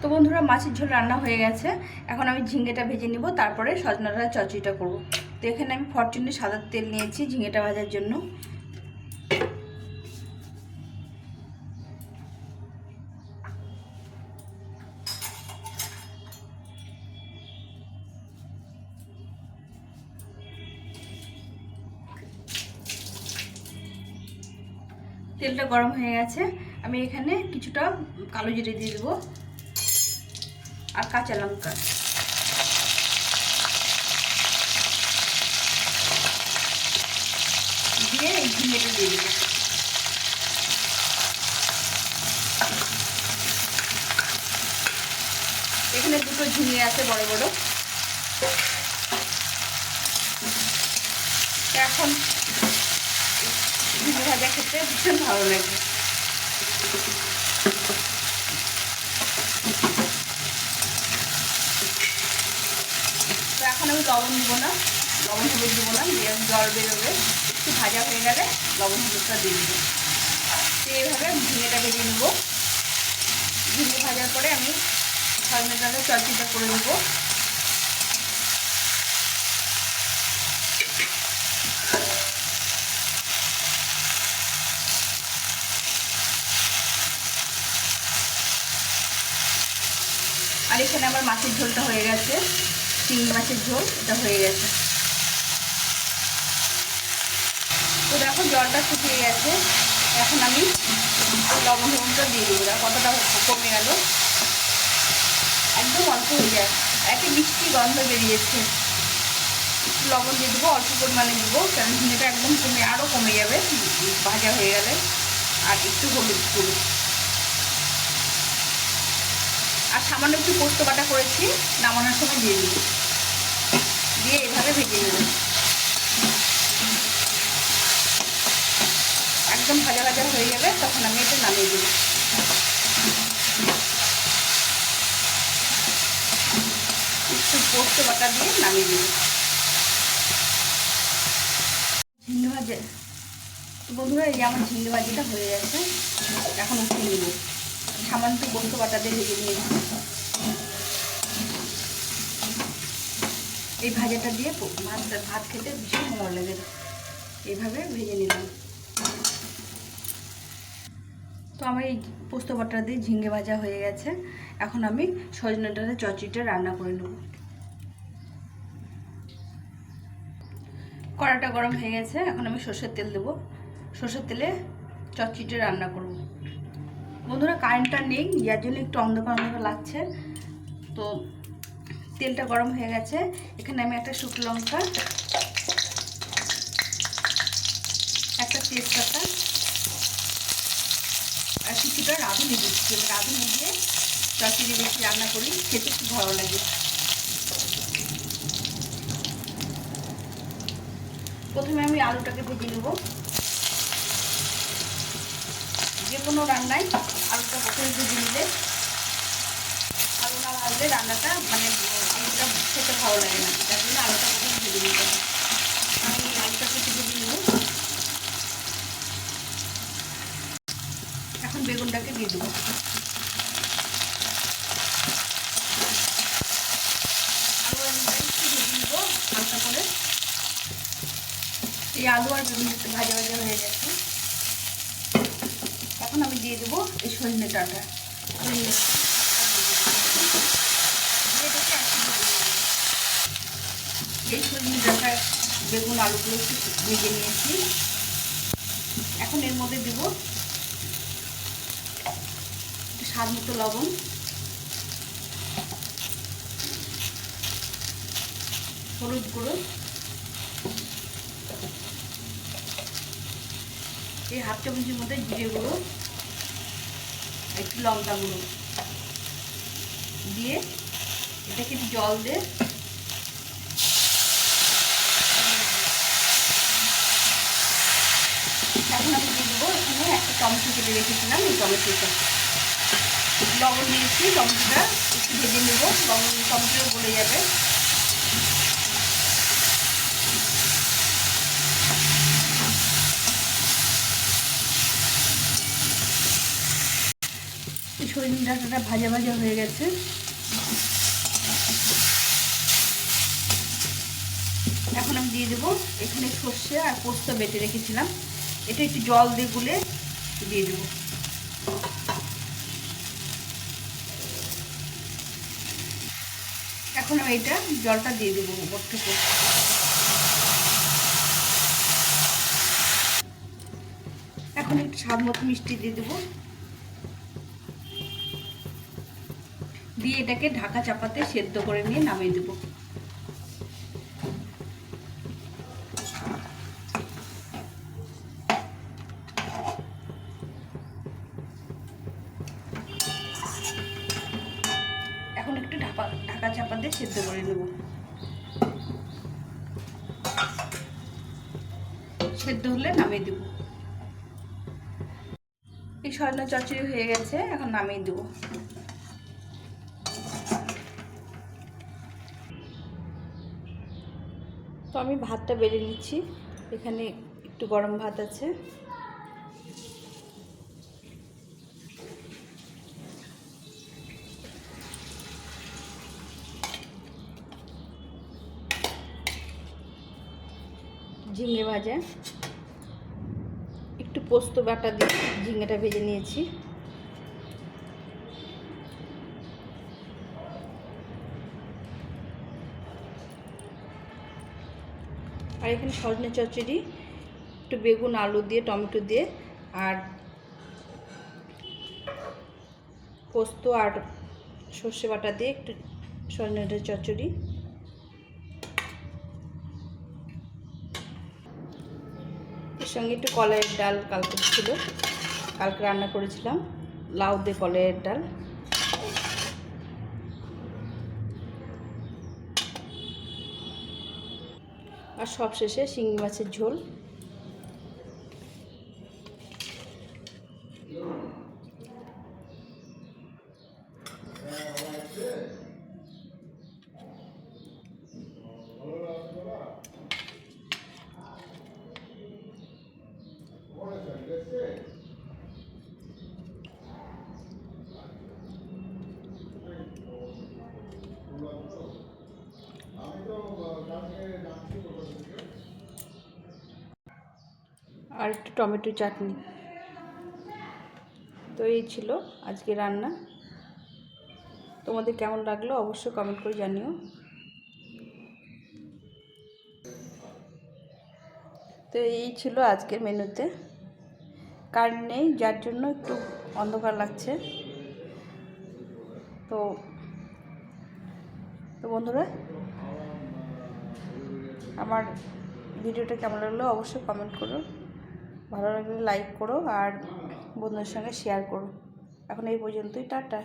তো বন্ধুরা, মাছের ঝোল রান্না হয়ে গেছে। এখন আমি ঝিঙ্গেটা ভেজে নিব, তারপরে সজনাটা চচড়িটা করব। তো এখানে আমি ফরচুনে সাদার তেল নিয়েছি ঝিঙেটা ভাজার জন্য। তেলটা গরম হয়ে গেছে। আমি এখানে কিছুটা কালো জিরে দিয়ে দেবো আর কাঁচা লঙ্কা। দিয়ে এই ঝিঙেটা দিয়ে দেবো। এখানে দুটো ঝিঙে আছে বড় বড়। এখন ঝিঙে ভাজা খেতে ভীষণ ভালো লাগে। তো এখন আমি লবণ দিব না, লবণ হলুদ দিব না দিয়ে জল বেরোবে, একটু ভাজা হয়ে গেলে লবণ হলুদটা দিয়ে দেবো। তো এইভাবে ঝিঙেটা ভেজে নেব। ঝিঙে ভাজার পরে আমি সজনে ডালের চলচিটা করে দেবো আর এখানে আমার মাছের ঝোলটা হয়ে গেছে। চিংড়ি মাছের ঝোল, এটা হয়ে গেছে। তো দেখো, জলটা শুকিয়ে গেছে। এখন আমি লবণ লবণটা দিয়ে দেবো। কতটা কমে গেল। একদম অল্প হয়ে যায়। একে মিষ্টি গন্ধ বেরিয়েছে। একটু লবণ দিয়ে দেবো, অল্প পরিমাণে দেবো, কারণ ঝিঙেটা একদম কমে আরও কমে যাবে, ভাজা হয়ে গেলে। আর একটু হলুদ গুঁড়ো। আর সামান্য একটু পোস্ত বাটা করেছি, নামানোর সময় দিয়ে দিই। দিয়ে এভাবে ভেজে নেব। একদম ভাজা ভাজা হয়ে যাবে তখন আমি এটা নামিয়ে দেবো। একটু পোস্ত বাটা দিয়ে নামিয়ে দেবো। ঝিঙ্গে ভাজে। বন্ধুরা, এই আমার ঝিঙ্গে ভাজিটা হয়ে গেছে। এখন উঠিয়ে নেব। সামান্য পোস্ত বাটা দিয়ে ভেজে নিয়েছি। এই ভাজাটা দিয়ে ভাত ভাত খেতে ভীষণ ভালো লাগে। এইভাবে ভেজে নিলাম। তো আমার এই পোস্ত বাটা দিয়ে ঝিঙ্গে ভাজা হয়ে গেছে। এখন আমি সজনে চচড়িটা রান্না করে নেব। কড়াটা গরম হয়ে গেছে। এখন আমি সর্ষের তেল দেবো। সর্ষের তেলে চচড়িটা রান্না করব। বন্ধুরা কারেন্টটা নেই যার জন্য একটু অন্ধকার অন্ধকার লাগছে। তো তেলটা গরম হয়ে গেছে। এখানে আমি একটা শুকনো লঙ্কা, একটা তেজপাতা, আর কিছুটা রাঁধুনি দিচ্ছি। রাঁধুনি দিয়ে বেশি রান্না করি, খেতে খুব ভালো লাগে। প্রথমে আমি আলুটাকে ভেজে নেব। যে কোনো রান্নায় আলুটা প্রথমে ভেজে নিলে আলু না ভাজলে রান্নাটা মানে আলুটা খেতে ভালো লাগে না। তার জন্য আলুটা প্রথমে ভেজে নিতে আমি আলুটাকে একটু ভেজে নেব এখন বেগুনটাকে দিয়ে দেবো। আলু আর বেগুন ভাজা ভাজা হয়ে আমি দিয়ে দেবো এই সজনে ডাঁটা। এই সজনে ডাঁটা বেগুন আলুগুলো ভেজে নিয়েছি। এখন এর মধ্যে দেব স্বাদ মতো লবণ। হলুদ গুঁড়ো। এই হাফ চামচের মধ্যে জিরে গুঁড়ো। একটু লঙ্কা গুঁড়ো। দিয়ে এটাকে জল দিয়ে এখন আমি দিয়ে দেবো এখানে একটা টমেটো কেটে রেখেছিলাম, এই টমেটোটা। লবণ দিয়েছি, টমেটোটা একটু ভেজে নেব, লবণ টমেটো গলে যাবে। সজনে ডাঁটাটা ভাজা ভাজা হয়ে গেছে। এখন আমি দিয়ে দেবো এখানে সর্ষে আর পোস্ত বেটে রেখেছিলাম। এটা একটু জল দিয়ে গুলে দিয়ে দেবো। এখন আমি এটা জলটা দিয়ে দেবো থেকে। এখন একটু স্বাদ মতো মিষ্টি দিয়ে দেবো। দিয়ে এটাকে ঢাকা চাপাতে সেদ্ধ করে নিয়ে নামিয়ে দেবো। এখন একটু ঢাকা ঢাকা চাপা দিয়ে সেদ্ধ করে নেব। সেদ্ধ হলে নামিয়ে দেব। এই সজনা চচ্চড়ি হয়ে গেছে, এখন নামিয়ে দেবো। তো আমি ভাতটা বেড়ে নিচ্ছি। এখানে একটু গরম ভাত আছে। ঝিঙে ভাজা। একটু পোস্ত বাটা দিয়ে ঝিঙেটা ভেজে নিয়েছি। আর এখানে সজনে চচ্চড়ি, একটু বেগুন, আলু দিয়ে, টমেটো দিয়ে আর পোস্ত আর সর্ষে বাটা দিয়ে একটু সজনে চচ্চড়ি। এর সঙ্গে একটু কলাইয়ের ডাল কালকে ছিল, কালকে রান্না করেছিলাম, লাউ দিয়ে কলাইয়ের ডাল। আর সবশেষে শিঙি মাছের ঝোল। আর একটু টমেটো চাটনি। তো এই ছিল আজকে রান্না। তোমাদের কেমন লাগল অবশ্যই কমেন্ট করে জানিও। তো এই ছিল আজকের মেনুতে। কারেন্ট নেই, যার জন্য একটু অন্ধকার লাগছে। তো তো বন্ধুরা, আমার ভিডিওটা কেমন লাগল অবশ্যই কমেন্ট করো। ভালো লাগলে লাইক করো আর বন্ধুদের সঙ্গে শেয়ার করো। এখন এই পর্যন্তই টাটা।